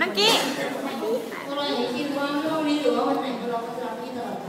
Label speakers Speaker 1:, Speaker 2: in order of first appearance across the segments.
Speaker 1: นั
Speaker 2: ก
Speaker 3: กี้
Speaker 1: เราคิดว่าพรุ่งนี้หรือว่าวันไหนเราจะรับพี่ตลอดไป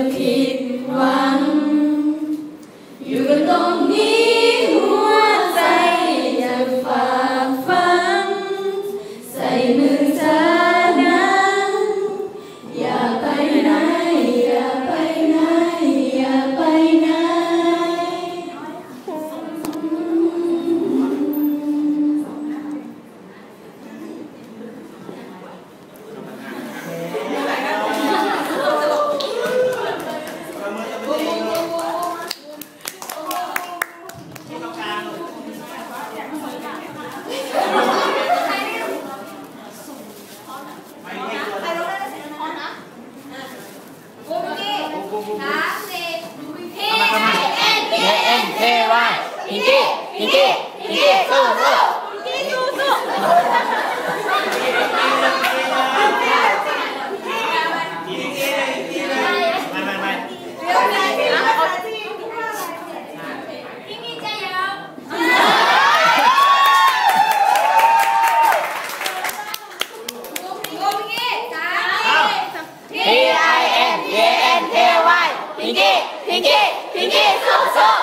Speaker 1: keep พิงกี้
Speaker 3: พิงกี้สู้สู้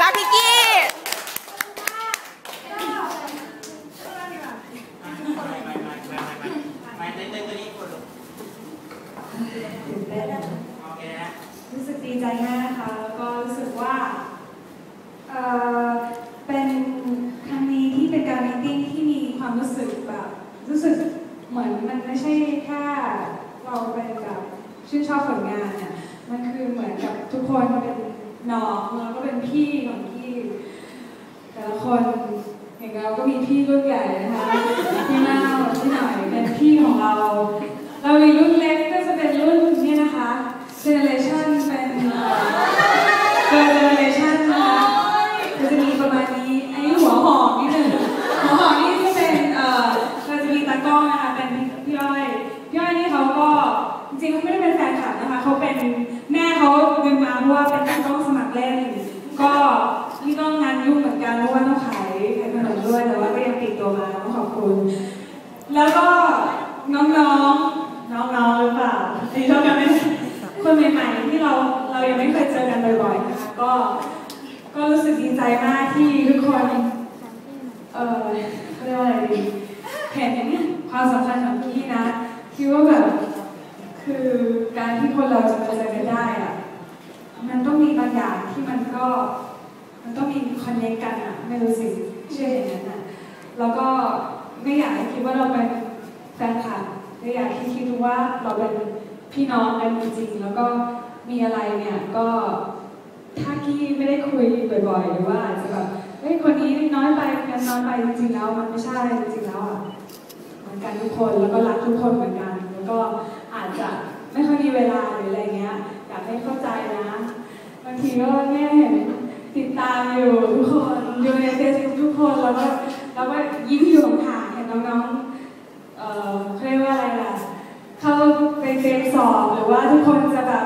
Speaker 3: รักพิงกี้
Speaker 2: รู้สึกดีใจมากค่ะแล้วก็รู้สึกว่า เอ่อ เป็นครั้งนี้ที่เป็นการมีติ้งที่มีความรู้สึกแบบ รู้สึกเหมือนมันไม่ใช่แค่เราเป็นแบบ ชื่นชอบผลงานเนี่ยมันคือเหมือนกับทุกคนเป็นน้องแล้วก็เป็นพี่ของพี่แต่ละคนอย่างเราก็มีพี่รุ่นใหญ่นะคะพี่มาพี่หน่อยเป็นพี่ของเรา เรามีรุ่นเล็ก คุณ แล้วก็น้องๆ น้องๆหรือเปล่าอันนี้เรากันไม่คนใหม่ๆที่เราเรายังไม่เคยเจอกันบ่อยๆนะคะก็ก็รู้สึกดีใจมากที่ทุกคน เออเขาเรียกว่าอะไรดีเห็นนี่ความสำคัญของพี่นะคิดว่าแบบคือการที่คนเราจะมาเจอกันได้อะมันต้องมีบางอย่างที่มันก็มันต้องมีคอนเนคกันอะไม่รู้สิเชื่ออย่างนั้นอะแล้วก็ ไม่อยากให้คิดว่าเราเป็นแฟนคลับไม่อยากให้คิดว่าเราเป็นพี่น้องกันจริงๆแล้วก็มีอะไรเนี่ยก็ถ้ากี้ไม่ได้คุยบ่อยๆ หรือว่าอาจจะแบบเฮ้ยคนนี้น้อยไปกันน้อยไปจริงๆแล้วมันไม่ใช่จริงๆแล้วอะเหมือนกันทุกคนแล้วก็รักทุกคนเหมือนกัน แล้วก็อาจจะไม่ค่อยมีเวลาหรืออะไรเงี้ยอยากให้เข้าใจนะบางทีก็แม่เห็นติดตามอยู่ทุกคนอยู่ในเฟซบุ๊กทุกคนแล้วก็แล้วก็ยิ้มอยู่ห่าง น้องๆเอ่อเรียกว่าอะไรล่ะ เข้าไปเตรียมสอบหรือว่าทุกคนจะแบบ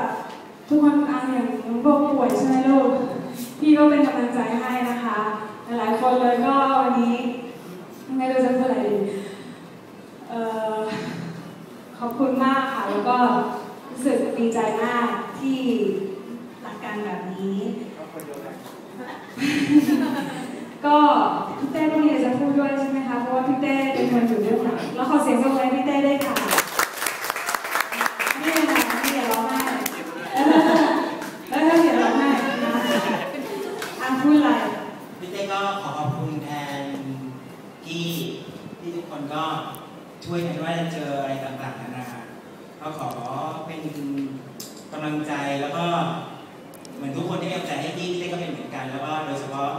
Speaker 2: ทุกคนอ่านอย่างน้องโบป่วยใช่ไหมลูก พี่ก็เป็นกำลังใจให้นะคะ หลายๆคนเลยก็วันนี้ไม่รู้จะพูดอะไรดีเอ่อขอบคุณมากค่ะ แล้วก็รู้สึกดีใจมากที่รักกันแบบนี้ ก็พี่เต้ก็มีอะไรจะพูดด้วยใช่ไหมคะเพราะว่าพี่เต้เป็นคนอยู่เรื่องหลังแล้วขอเสียงปรบมือให้พี่เต้ได้วยค่ะนี่เลยค่ะนี่อย่าร้องไห้เออแล้วถ้าร้องไห้นะอะพูดอะไร
Speaker 4: พี่เต้ก็ขอขอบคุณแทนที่ที่ทุกคนก็ช่วยกันว่าจะเจออะไรต่างๆนานาก็ขอเป็นกำลังใจแล้วก็เหมือนทุกคนที่เป็นกำลังใจให้พี่พี่เต้ก็เป็นเหมือนกัน แล้วก็โดยเฉพาะ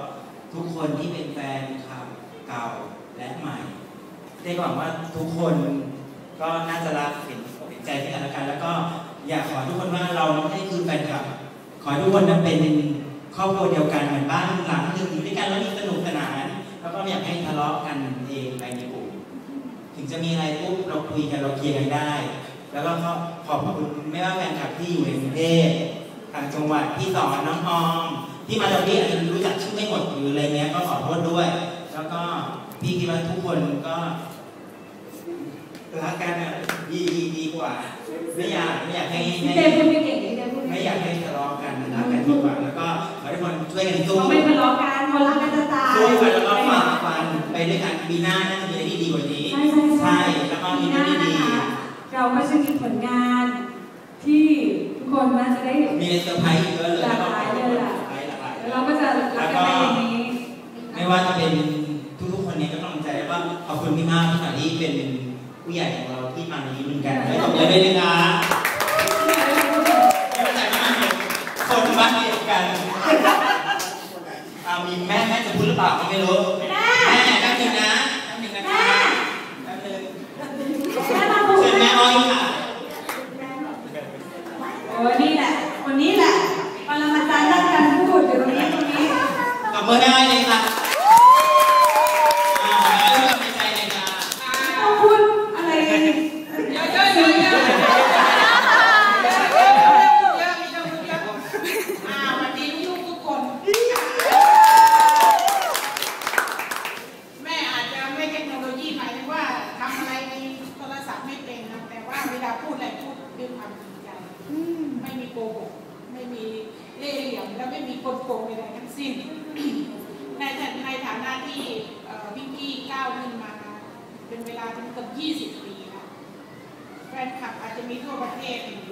Speaker 4: ทุกคนที่เป็นแฟนคลับเก่าและใหม่เต้ก็หวังว่าทุกคนก็น่าจะรักเห็นเห็นใจที่กันและกัน แล้วก็อยากขอทุกคนว่าเราไม่ได้คือแฟนคลับ ขอทุกคนนั้นเป็นครอบครัวเดียวกันเหมือนบ้านหลังหนึ่งอยู่ด้วยกันแล้วมีสนุกสนาน แล้วก็ไม่อยากให้ทะเลาะกันเองไปในกลุ่มถึงจะมีอะไรปุ๊บเราคุยกันเราเคลียร์กันได้ แล้วก็ขอบคุณไม่ว่าแฟนคลับที่อยู่ในกรุงเทพต่างจังหวัดที่สอนน้องออม ที่มาจากที่อาจจะรู้จักชื่อไม่หมดหรืออะไรเงี้ยก็ขอโทษด้วย แล้วก็พี่คิดว่าทุกคนก็รักกันอะดีดีดีกว่า ไม่อยากไม่อยากให้
Speaker 2: พี่
Speaker 4: ให้
Speaker 2: เต้พูดไม่เก่งพี่เต้พูด
Speaker 4: ไม่
Speaker 2: ไม่
Speaker 4: อ
Speaker 2: เก่
Speaker 4: ยางกให้ทะเลาะกันรักกันดีกว่าแล้วก็ขอให้ทุกคนช่วยกันสู้
Speaker 2: เขาไม่ทะเลาะกันเขารักกันจะตาย
Speaker 4: สู้กันแล้วก็ฝ่าฟันไปด้วยกันปีหน้าน่าจะมีอะไรที่ดีกว่านี้
Speaker 2: ใช่ใช่ใช่
Speaker 4: แล้วก็มี
Speaker 2: ปีห
Speaker 4: เรื่อ
Speaker 2: น้าง
Speaker 4: ที่
Speaker 2: นะ
Speaker 4: ดี
Speaker 2: คะเราก็จะมีผลงานที่ทุกคนน่าจะได้เห็น
Speaker 4: มีอะไรเซอร์ไพรส์เยอะ เป็
Speaker 2: น
Speaker 4: ผู้ใหญ่ของเราที่มาในนี้เหมือนกันไม่ตกเลยด้วยนะคะไม่ว่าจะมาคนบ้านเดียวกันเอามีแม่แม่จะพูดหรือเปล่าก็ไม่รู้แม่แป๊บนึงนะแป๊บนึงนะคะแป๊บนึง
Speaker 2: แม่มาพูด
Speaker 4: เชิญแม่อ้อยค่ะ
Speaker 2: โอ้นี่แหละวันนี้แหละปรมาจารย์ด้านการพูดอยู่ตรงนี้ตรงนี้
Speaker 4: ตบมือให้อ้อยเลยค่ะอ่าแม่อ้อยมีใจเลยค่ะ
Speaker 2: ต้องพูดอะไรกัน
Speaker 5: อ่าวันนี้ลูกทุกคน แม่อาจจะไม่เทคโนโลยีหมายถึงว่าทำอะไรในโทรศัพท์ไม่เป็นนะแต่ว่าเวลาพูดอะไรพู ด้วยความจริงใจไม่มีโกหกไม่มีเล่ห์เหลี่ยมและไม่มีกลโกงใดๆทั้งสิ้นในในฐานะที่เอ่พิงกี้ก้าวขึ้นมา เป็นเวลาถึงเกือบ20 ปีแล้วแฟนคลับอาจจะมีทั่วประเทศ